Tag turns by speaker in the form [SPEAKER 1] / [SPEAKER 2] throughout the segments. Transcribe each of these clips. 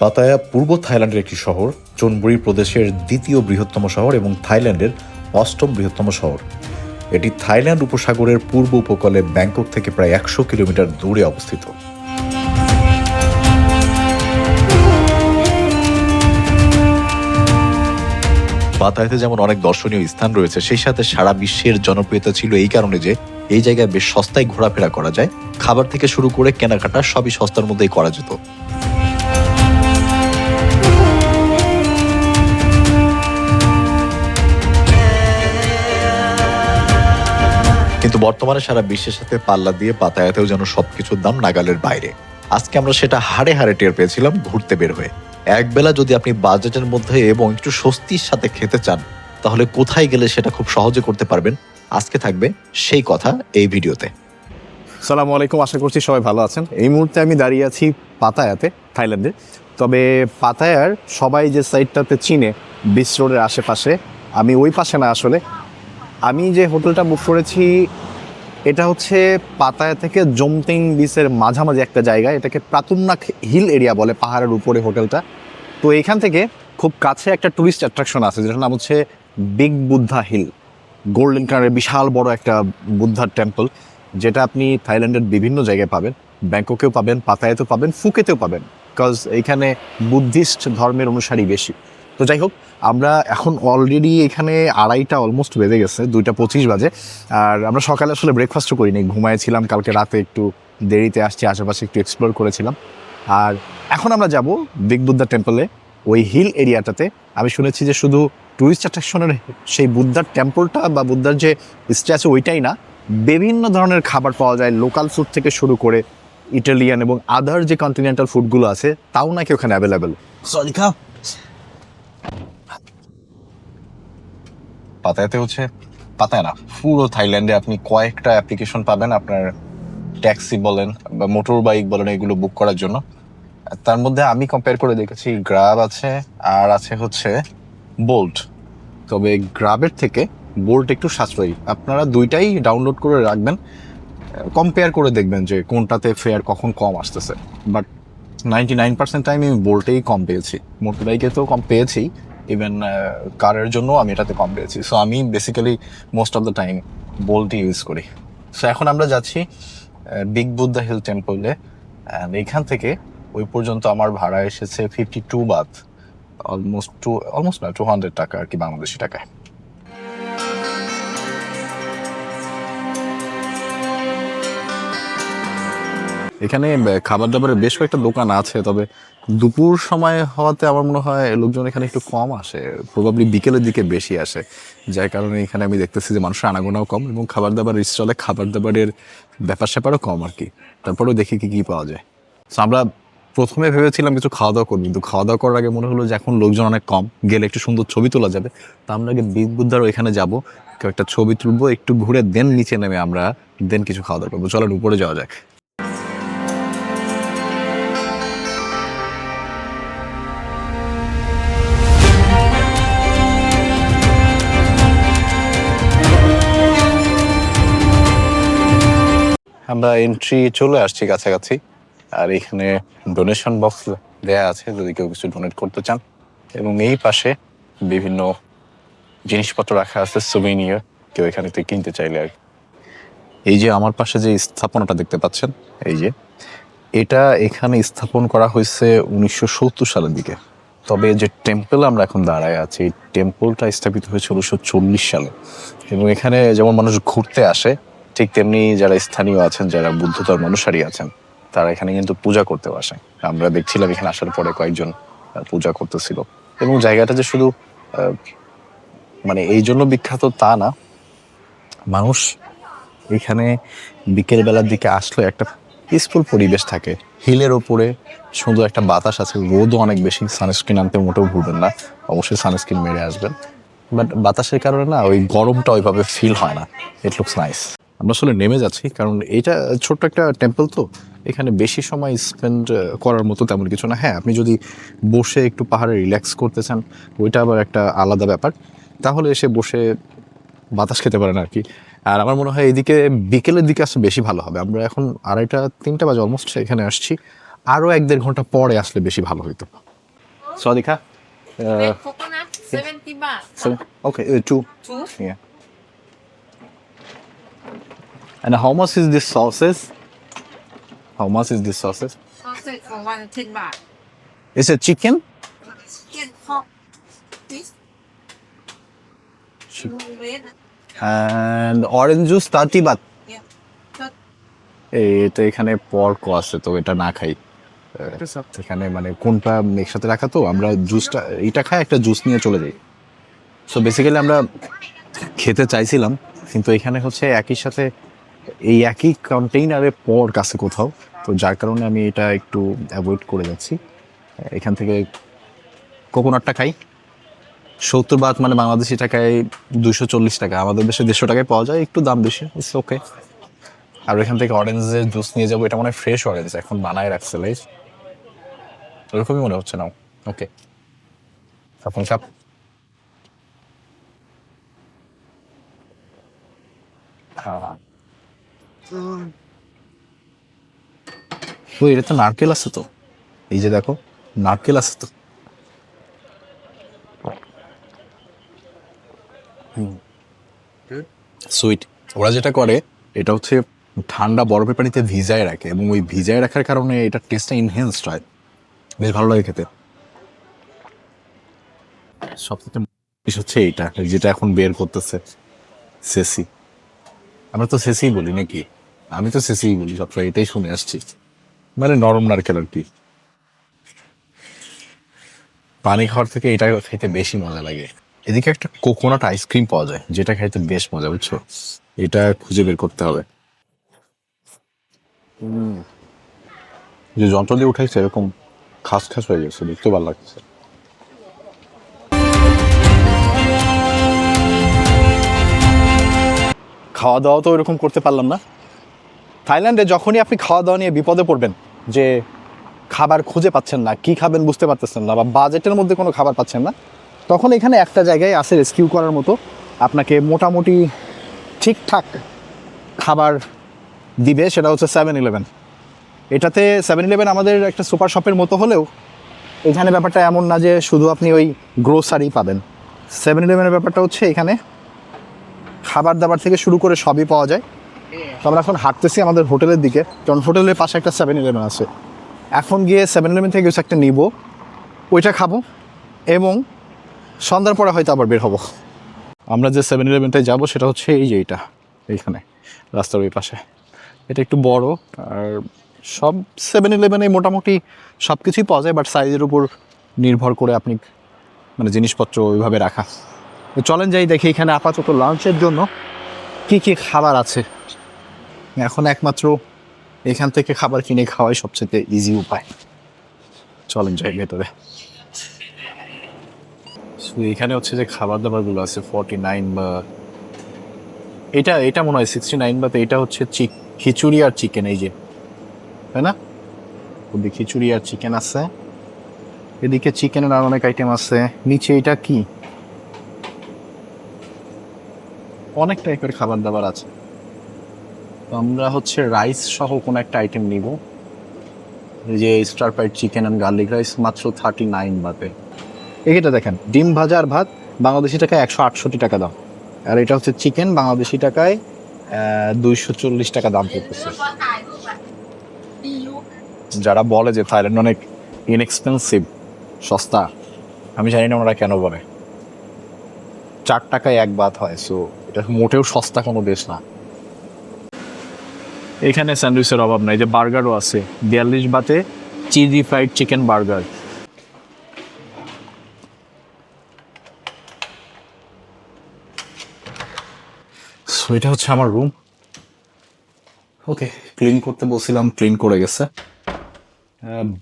[SPEAKER 1] Pattaya পূর্ব থাইল্যান্ডের একটি শহর, চোনবুরি প্রদেশের দ্বিতীয় বৃহত্তম শহর এবং থাইল্যান্ডের অষ্টম বৃহত্তম শহর। এটি থাইল্যান্ড উপসাগরের পূর্ব উপকূলে ব্যাংকক থেকে প্রায় একশো কিলোমিটার দূরে অবস্থিত। পাতায়াতে যেমন অনেক দর্শনীয় স্থান রয়েছে, সেই সাথে সারা বিশ্বের জনপ্রিয়তা ছিল এই কারণে যে এই জায়গায় বেশ সস্তায় ঘোরাফেরা করা যায়। খাবার থেকে শুরু করে কেনাকাটা সবই সস্তার মধ্যেই করা যেত। কিন্তু বর্তমানে সারা বিশ্বের সাথে পাল্লা দিয়ে পাতায়াতেও যেন সবকিছুর দাম নাগালের বাইরে। আজকে আমরা সেটা হাড়ে হাড়ে টের পেয়েছিলাম ঘুরতে বের হয়ে। একবেলা যদি আপনি বাজেটের মধ্যে এবং একটু স্বস্তির সাথে খেতে চান, তাহলে কোথায় গেলে সেটা খুব সহজে করতে পারবেন? আজকে থাকবে সেই কথা এই ভিডিওতে।
[SPEAKER 2] সালামু আলাইকুম, আশা করছি সবাই ভালো আছেন। এই মুহূর্তে আমি দাঁড়িয়ে আছি পাতায়াতে, থাইল্যান্ডে। তবে পাতায়ার সবাই যে সাইডটাতে চিনে, বিচ রোডের আশেপাশে, আমি ওই পাশে না আসলে আমি যে হোটেলটা বুক করেছি, এটা হচ্ছে পাতায়া থেকে জমতিং বিচের মাঝামাঝি একটা জায়গা। এটাকে প্রাতুন্নাক হিল এরিয়া বলে পাহাড়ের উপরে হোটেলটা। তো এখান থেকে খুব কাছে একটা টুরিস্ট অ্যাট্রাকশন আছে, যেটার নাম হচ্ছে বিগ বুদ্ধা হিল। গোল্ডেন কালারের বিশাল বড় একটা বুদ্ধার টেম্পল যেটা আপনি থাইল্যান্ডের বিভিন্ন জায়গায় পাবেন। ব্যাংককেও পাবেন, পাতায়াতেও পাবেন, ফুকেতেও পাবেন। বিকজ এইখানে বুদ্ধিস্ট ধর্মের অনুসারী বেশি। তো যাই হোক, আমরা এখন অলরেডি এখানে আড়াইটা অলমোস্ট বেজে গেছে, দুইটা পঁচিশ বাজে। আর আমরা সকালে আসলে ব্রেকফাস্টও করিনি, ঘুমাইছিলাম, কালকে রাতে একটু দেরিতে আসছি, আশেপাশে একটু এক্সপ্লোর করেছিলাম। আর এখন আমরা যাব বিগ বুদ্ধা টেম্পলে ওই হিল এরিয়াটাতে আমি শুনেছি যে শুধু টুরিস্ট অ্যাট্রাকশনের সেই বুদ্ধার টেম্পলটা বা বুদ্ধার যে স্ট্যাচু ওইটাই না। বিভিন্ন ধরনের খাবার পাওয়া যায় লোকাল ফুড থেকে শুরু করে ইটালিয়ান এবং আদার যে কন্টিনেন্টাল ফুডগুলো আছে, তাও নাকি ওখানে অ্যাভেলেবেল সলিকা পাতায়াতে হচ্ছে পাতায় না, পুরো থাইল্যান্ডে আপনি কয়েকটা অ্যাপ্লিকেশন পাবেন আপনার ট্যাক্সি বলেন বা মোটর বাইক বলেন, এগুলো বুক করার জন্য। তার মধ্যে আমি কম্পেয়ার করে দেখেছি গ্রাব আছে, আর আছে হচ্ছে বোল্ট তবে গ্রাবের থেকে বোল্ট একটু সাশ্রয়ী। আপনারা দুইটাই ডাউনলোড করে রাখবেন কম্পেয়ার করে দেখবেন যে কোনটাতে ফেয়ার কখন কম আসতেছে। But ninety nine percent time আমি বোল্টেই কম পেয়েছি। মোটর বাইকে তো কম পেয়েছি। ইভেন কারের জন্য আমি এটাতে কম পেয়েছি। সো আমি basically most of the time বোল্টই use করি। সো এখন আমরা যাচ্ছি বিগ বুদ্ধা হিল টেম্পলে অ্যান্ড এখান থেকে ওই পর্যন্ত আমার ভাড়া এসেছে fifty two baht almost two almost না টু হান্ড্রেড টাকা আর কি বাংলাদেশি টাকায়। এখানে খাবার দাবারের বেশ কয়েকটা দোকান আছে, তবে দুপুর সময় হওয়াতে আমার মনে হয় লোকজন এখানে একটু কম আসে প্রবাবলি বিকেলের দিকে বেশি আসে। যার কারণে এখানে আমি দেখতেছি যে মানুষের আনাগোনাও কম এবং খাবার দাবার স্টলে খাবার দাবারের ব্যাপার স্যাপারও কম আর কি। তারপরেও দেখি কি কি পাওয়া যায়। So, আমরা প্রথমে ভেবেছিলাম কিছু খাওয়া দাওয়া করব, কিন্তু খাওয়া দাওয়া করার আগে মনে হলো যে এখন লোকজন অনেক কম, গেলে একটু সুন্দর ছবি তোলা যাবে। তা আমরা আগে বিগ বুদ্ধার ওইখানে যাব একটা ছবি তুলবো, একটু ঘুরে দেন নিচে নেমে আমরা দেন কিছু খাওয়া দাওয়া করব। চলেন, উপরে যাওয়া যাক। আমরা এন্ট্রি চলে আসছি কাছাকাছি। আর এখানে ডোনেশন বক্স দেয়া আছে, যদি কেউ কিছু ডোনেট করতে চান। এবং এই পাশে বিভিন্ন জিনিসপত্র রাখা আছে সুবিনিয়ার কেউ এখানে কিনতে চাইলে আর। এই যে আমার পাশে যে স্থাপনাটা দেখতে পাচ্ছেন, এই যে, এটা এখানে স্থাপন করা হয়েছে উনিশশো সত্তর সালের দিকে। তবে যে টেম্পল আমরা এখন দাঁড়ায় আছি, এই টেম্পলটা স্থাপিত হয়েছে উনিশশো চল্লিশ সালে। এবং এখানে যেমন মানুষ ঘুরতে আসে ঠিক তেমনি যারা স্থানীয় আছেন, যারা বুদ্ধ ধর্ম অনুসারী আছেন, তারা এখানে কিন্তু পূজা করতেও আসে আমরা দেখছিলাম এখানে আসার পরে কয়েকজন পূজা করতেছিল। এবং জায়গাটা যে শুধু মানে এই জন্য বিখ্যাত তা না, মানুষ এখানে বিকেল বেলার দিকে আসলে একটা পিসফুল পরিবেশ থাকে। হিলের ওপরে সুন্দর একটা বাতাস আছে, রোদও অনেক বেশি সানস্ক্রিন আনতে মোটেও ভুলবেন না, অবশ্যই সানস্ক্রিন মেরে আসবেন। বাট বাতাসের কারণে না, ওই গরমটা ওইভাবে ফিল হয় না। ইট লুকস নাইস আমরা আসলে নেমে যাচ্ছি কারণ এটা ছোট্ট একটা টেম্পল তো। এখানে বেশি সময় স্পেন্ড করার মতো তেমন কিছু না। হ্যাঁ আপনি যদি বসে একটু পাহাড়ে রিল্যাক্স করতে চান ওইটা আবার একটা আলাদা ব্যাপার। তাহলে এসে বসে বাতাস খেতে পারেন আর কি। আর আমার মনে হয় এদিকে বিকেলের দিকে আসলে বেশি ভালো হবে। আমরা এখন আড়াইটা তিনটা বাজে অলমোস্ট এখানে আসছি। আরও এক দেড় ঘণ্টা পরে আসলে বেশি ভালো হইতো। Swadika. Uh,
[SPEAKER 3] Red
[SPEAKER 2] And how much is this sauces? How much is this sauces?
[SPEAKER 3] Sausage for one, 10 baht.
[SPEAKER 2] Is it chicken?
[SPEAKER 3] Chicken hot. This. Red.
[SPEAKER 2] And orange juice 30 baht. এটা এখানে পর্ক আছে তো এটা না খাই এখানে মানে কোনটা একসাথে রাখা তো আমরা জুসটা এইটা খাই একটা জুস নিয়ে চলে যাই সো বেসিক্যালি আমরা খেতে চাইছিলাম কিন্তু এখানে হচ্ছে একই সাথে এই একই কন্টেইনারে পর কাছে কোথাও। তো যার কারণে আমি এটা একটু অ্যাভয়েড করে যাচ্ছি। এখান থেকে কোকোনাটটা খাই। সত্তর বাত মানে বাংলাদেশি টাকায় দুশো চল্লিশ টাকা। আমাদের দেশে দেড়শো টাকায় পাওয়া যায়, একটু দাম বেশি ইটস ওকে আর এখান থেকে অরেঞ্জের জুস নিয়ে যাব, এটা মনে হয় ফ্রেশ অরেঞ্জ এখন বানায় রাখছে লাইস ওরকমই মনে হচ্ছে না ওকে এখন কাপ ও এটা তো নারকেল আছে তো। এই যে দেখো, নারকেল আছে তো। সুইট ওরা যেটা করে, এটা হচ্ছে ঠান্ডা বরফের পানিতে ভিজায় রাখে এবং ওই ভিজায় রাখার কারণে এটা টেস্টটা ইনহেন্সড হয়। বেশ ভালো লাগে খেতে। সবথেকে হচ্ছে এইটা, যেটা এখন বের করতেছে, সেসি। আমরা তো সেসি বলি নাকি? আমি তো সেসি বলি সবসময় এটাই শুনে আসছি। মানে নরম নারকেল আর কি। পানি খাওয়ার থেকে এটা খেতে বেশি মজা লাগে। এদিকে একটা কোকোনাট আইসক্রিম পাওয়া যায় যেটা খাইতে বেশ মজা বুঝছ? এটা খুঁজে বের করতে হবে। যে যন্ত্র দিয়ে উঠাইছে এরকম খাস খাস হয়ে গেছে দেখতে ভালো লাগছে। খাওয়া দাওয়া তো ওইরকম করতে পারলাম না। থাইল্যান্ডে যখনই আপনি খাওয়া দাওয়া নিয়ে বিপদে পড়বেন, যে খাবার খুঁজে পাচ্ছেন না, কি খাবেন বুঝতে পারতেছেন না বা বাজেটের মধ্যে কোনো খাবার পাচ্ছেন না, তখন এখানে একটা জায়গায় আছে রেস্কিউ করার মতো। আপনাকে মোটামুটি ঠিকঠাক খাবার দিবে, সেটা হচ্ছে সেভেন ইলেভেন এটাতে সেভেন ইলেভেন আমাদের একটা সুপার শপের মতো হলেও, এখানে ব্যাপারটা এমন না যে শুধু আপনি ওই গ্রোসারি পাবেন। সেভেন ইলেভেনের ব্যাপারটা হচ্ছে এখানে খাবার দাবার থেকে শুরু করে সবই পাওয়া যায়। তো আমরা এখন হাঁটতেছি আমাদের হোটেলের দিকে। কারণ হোটেলের পাশে একটা সেভেন ইলেভেন আছে। এখন গিয়ে সেভেন ইলেভেন থেকে কিছু একটা নিব, ওইটা খাব এবং সন্ধ্যার পরে হয়তো আবার বের হব। আমরা যে সেভেন ইলেভেনটায় যাব সেটা হচ্ছে এই যে এইটা, এইখানে, রাস্তার ওই পাশে। এটা একটু বড়, আর সব সেভেন ইলেভেনে মোটামুটি সব কিছুই পাওয়া যায় বাট সাইজের উপর নির্ভর করে আপনি মানে জিনিসপত্র ওইভাবে রাখা। চলেন যাই, দেখি এখানে আপাতত লাঞ্চের জন্য কি কি খাবার আছে। এখন একমাত্র এখান থেকে খাবার কিনে খাওয়াই সবচেয়ে ইজি উপায়। চলেন যাই ভেতরে। এখানে হচ্ছে যে খাবার দাবারগুলো আছে ফর্টি নাইন বা এটা এটা মনে হয় সিক্সটি নাইন বা তো এটা হচ্ছে খিচুড়ি আর চিকেন এই যে। তাই না? ওদিকে খিচুড়ি আর চিকেন আছে। এদিকে চিকেনের আর অনেক আইটেম আছে। নিচে এটা কি? অনেক টাইপের খাবার দাবার আছে। আমরা হচ্ছে রাইস সহ কোনো একটা আইটেম নিব। যে star fried chicken and garlic rice মাত্র থার্টি নাইন বাতে এটা দেখেন, ডিম ভাজা আর ভাত, বাংলাদেশি টাকায় একশো আটষট্টি টাকা দাম। আর এটা হচ্ছে চিকেন বাংলাদেশি টাকায় দুইশো চল্লিশ টাকা দাম পড়তেছে যারা বলে যে থাইল্যান্ড অনেক ইনএক্সপেন্সিভ সস্তা, আমি জানি না ওনারা কেন বলে। চার টাকায় এক বাত হয় সো এটা মোটেও সস্তা কোনো দেশ না। এখানে স্যান্ডউইচের অভাব নাই যে বার্গারও আছে বিয়াল্লিশ বাতে cheesy fried chicken burger. So এটা হচ্ছে আমার রুম ওকে ক্লিন করতে বলছিলাম ক্লিন করে গেছে।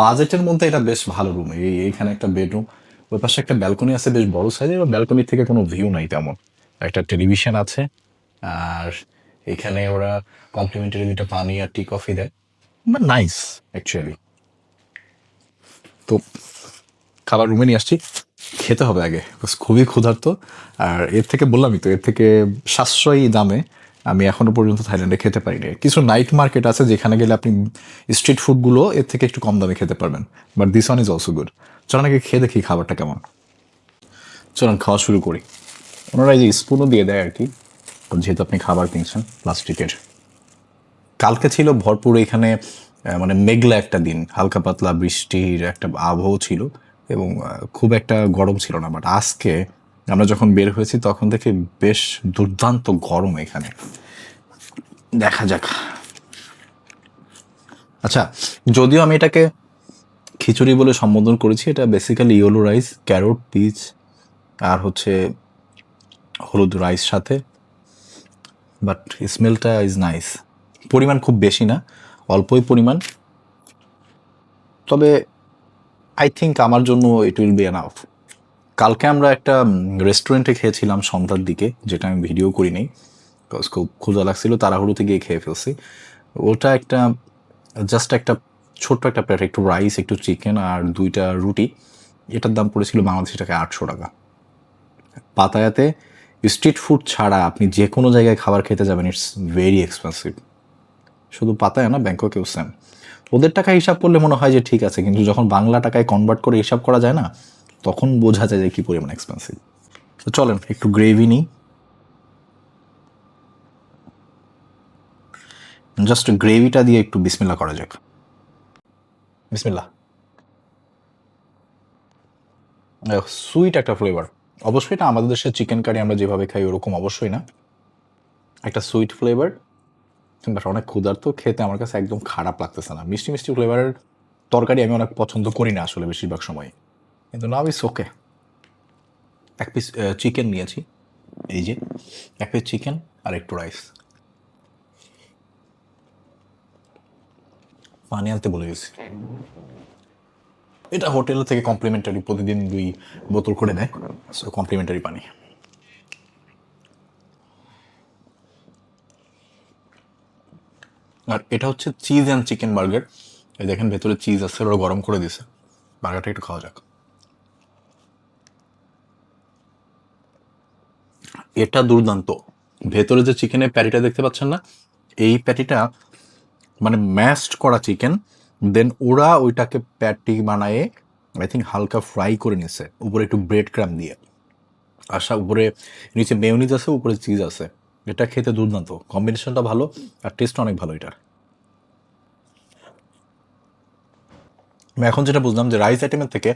[SPEAKER 2] বাজেটের মধ্যে এটা বেশ ভালো রুম এই এইখানে একটা বেডরুম ওই পাশে একটা ব্যালকনি আছে বেশ বড় সাইজের ব্যালকনি থেকে কোনো ভিউ নাই তেমন। একটা টেলিভিশন আছে আর এখানে ওরা কমপ্লিমেন্টারি দুটো পানি আর টি কফি দেয়। বাট নাইস অ্যাকচুয়ালি তো খাবার রুমে নিয়ে আসছি। খেতে হবে আগে খুবই ক্ষুধার্ত। আর এর থেকে বললামই তো, এর থেকে সাশ্রয়ী দামে আমি এখনও পর্যন্ত থাইল্যান্ডে খেতে পারিনি। কিছু নাইট মার্কেট আছে যেখানে গেলে আপনি স্ট্রিট ফুডগুলো এর থেকে একটু কম দামে খেতে পারবেন। But this one is also good চল নাকি খেয়ে দেখি খাবারটা কেমন। চলুন খাওয়া শুরু করি। ওনারা এই যে স্পুনও দিয়ে দেয় আর কি। যেহেতু আপনি খাবার কিনছেন প্লাস্টিকের কালকে ছিল ভরপুর এখানে মানে মেঘলা একটা দিন, হালকা পাতলা বৃষ্টির একটা আবহাওয়া ছিল এবং খুব একটা গরম ছিল না বাট আজকে আমরা যখন বের হয়েছি তখন থেকে বেশ দুর্দান্ত গরম এখানে। দেখা যাক। আচ্ছা যদিও আমি এটাকে খিচুড়ি বলে সম্বোধন করেছি, এটা basically yellow rice carrot peach আর হচ্ছে হলুদ রাইস সাথে। বাট স্মেলটা ইজ নাইস। পরিমাণ খুব বেশি না, অল্পই পরিমাণ। তবে আই থিঙ্ক আমার জন্য ইট উইল বি এনাফ কালকে আমরা একটা রেস্টুরেন্টে খেয়েছিলাম সন্ধ্যার দিকে, যেটা আমি ভিডিও করি নাই বিকজ খুব ক্ষুধা লাগছিল তাড়াহুড়োতে গিয়ে খেয়ে ফেলছি। ওটা একটা জাস্ট একটা ছোট্ট একটা প্লেট একটু রাইস একটু চিকেন আর দুইটা রুটি। এটার দাম পড়েছিল বাংলাদেশি টাকায় আটশো টাকা। পাতায়াতে স্ট্রিট ফুড ছাড়া আপনি যে কোনো জায়গায় খাবার খেতে যাবেন ইটস ভেরি এক্সপেন্সিভ শুধু পাতায় না, ব্যাংককেও সেম ওদের টাকা হিসাব করলে মনে হয় যে ঠিক আছে, কিন্তু যখন বাংলা টাকায় কনভার্ট করে হিসাব করা যায় না, তখন বোঝা যায় যে কী পরিমাণ এক্সপেন্সিভ তো চলেন, একটু গ্রেভি নিই। জাস্ট গ্রেভিটা দিয়ে একটু বিসমিল্লা করা যাক। বিসমিল্লা সুইট একটা ফ্লেভার অবশ্যই এটা আমাদের দেশের চিকেন কারি আমরা যেভাবে খাই, ওরকম অবশ্যই না। একটা সুইট ফ্লেভার বাট অনেক ক্ষুধার্ত, খেতে আমার কাছে একদম খারাপ লাগতেছে না। মিষ্টি মিষ্টি ফ্লেভারের তরকারি আমি অনেক পছন্দ করি না আসলে বেশিরভাগ সময়। কিন্তু নাও ইস ওকে এক পিস চিকেন নিয়েছি। এই যে, এক পিস চিকেন আর একটু রাইস পানি আনতে বলে গেছি। এটা হোটেল থেকে কমপ্লিমেন্টারি প্রতিদিন দুই বোতল করে দেয় সো কমপ্লিমেন্টারি পানি। আর এটা হচ্ছে চিজ অ্যান্ড চিকেন বার্গার এই দেখেন, ভেতরে চিজ আছে, ওরা গরম করে দিছে বার্গারটা একটু খাওয়া যাক। এটা দুর্দান্ত। ভেতরে যে চিকেনের প্যাটিটা দেখতে পাচ্ছেন না, এই প্যাটিটা মানে ম্যাশড করা চিকেন দেন ওরা ওইটাকে প্যাটি বানায়ে আই থিঙ্ক হালকা ফ্রাই করে নিছে উপরে একটু ব্রেড ক্রাম দিয়ে। আশা, উপরে নিচে মেয়নিজ আছে, উপরে চিজ আছে। এটা খেতে দুর্দান্ত। কম্বিনেশনটা ভালো আর টেস্ট অনেক ভালো এটার। আমি এখন যেটা বুঝলাম যে রাইস আইটেমের থেকে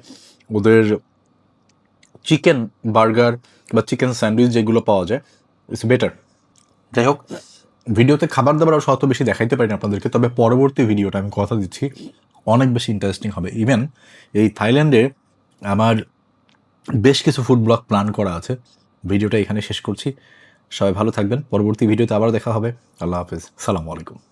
[SPEAKER 2] ওদের চিকেন বার্গার বা চিকেন স্যান্ডউইচ যেগুলো পাওয়া যায় ইটস বেটার যাই হোক ভিডিওতে খাবার দাবার আর অত বেশি দেখাইতে পারিনি আপনাদেরকে, তবে পরবর্তী ভিডিওটা আমি কথা দিচ্ছি। অনেক বেশি ইন্টারেস্টিং হবে। ইভেন এই থাইল্যান্ডে আমার বেশ কিছু ফুড ব্লগ প্ল্যান করা আছে। ভিডিওটা এখানে শেষ করছি। সবাই ভালো থাকবেন। পরবর্তী ভিডিওতে আবার দেখা হবে। আল্লাহ হাফেজ। সালামু আলাইকুম।